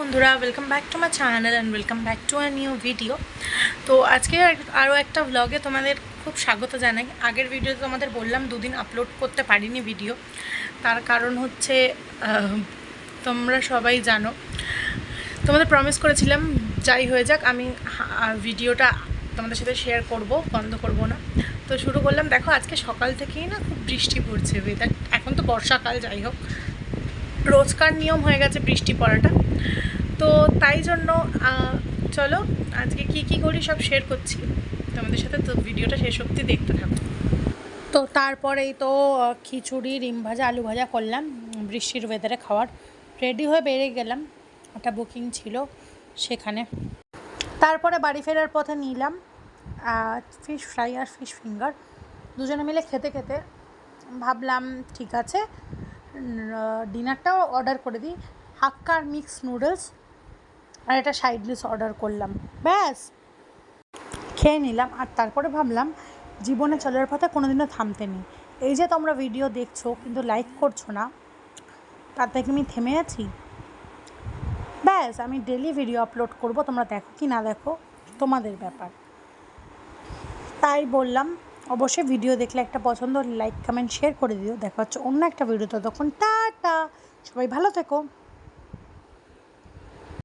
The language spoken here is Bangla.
বন্ধুরা welcome back to my channel and welcome back to a new video তো আজকে আরও একটা ব্লগে তোমাদের খুব স্বাগত জানাই। আগের ভিডিওতে তোমাদের বললাম দুদিন আপলোড করতে পারিনি ভিডিও তার কারণ হচ্ছে তোমরা সবাই জানো। তোমাদের প্রমিস করেছিলাম, যাই হয়ে যাক, আমি ভিডিওটা তোমাদের সাথে শেয়ার করব, বন্ধ করব না। তো শুরু করলাম, দেখো আজকে সকাল থেকেই না খুব বৃষ্টি পড়ছে এখন তো বর্ষাকাল, যাই হোক। রোজকার নিয়ম হয়ে গেছে বৃষ্টি পড়াটা। তো তাই জন্য চলো আজকে কি কি করি সব শেয়ার করছি। তোমাদের সাথে তো ভিডিওটা শেষ অবধি দেখতে থাকো। তো তারপরেই তো খিচুড়ি, ডিম ভাজা, আলু ভাজা করলাম। বৃষ্টির ওয়েদারে খাওয়ার রেডি হয়ে বেরিয়ে গেলাম। একটা বুকিং ছিল সেখানে। তারপরে বাড়ি ফেরার পথে নিলাম ফিশ ফ্রাই আর ফিশ ফিঙ্গার দুজনে মিলে খেতে খেতে ভাবলাম, ঠিক আছে ডিনারটাও অর্ডার করে দিই। হাক্কার মিক্স নুডলস আর একটা সাইড ডিশ অর্ডার করলাম। ব্যাস। খেয়ে নিলাম। আর তারপরে ভাবলাম, জীবনে চলার পথে কোনোদিনও থামতে নেই। এই যে তোমরা ভিডিও দেখছ, কিন্তু লাইক করছ না, তার থেকে আমি থেমে আছি? ব্যাস, আমি ডেলি ভিডিও আপলোড করব, তোমরা দেখো কি না দেখো, তোমাদের ব্যাপার। তাই বললাম অবশ্যই ভিডিও দেখলে একটা পছন্দ লাইক কমেন্ট শেয়ার করে দিও। দেখা হচ্ছে অন্য একটা ভিডিও তো। ততক্ষণ, টাটা! সবাই ভালো থেকো।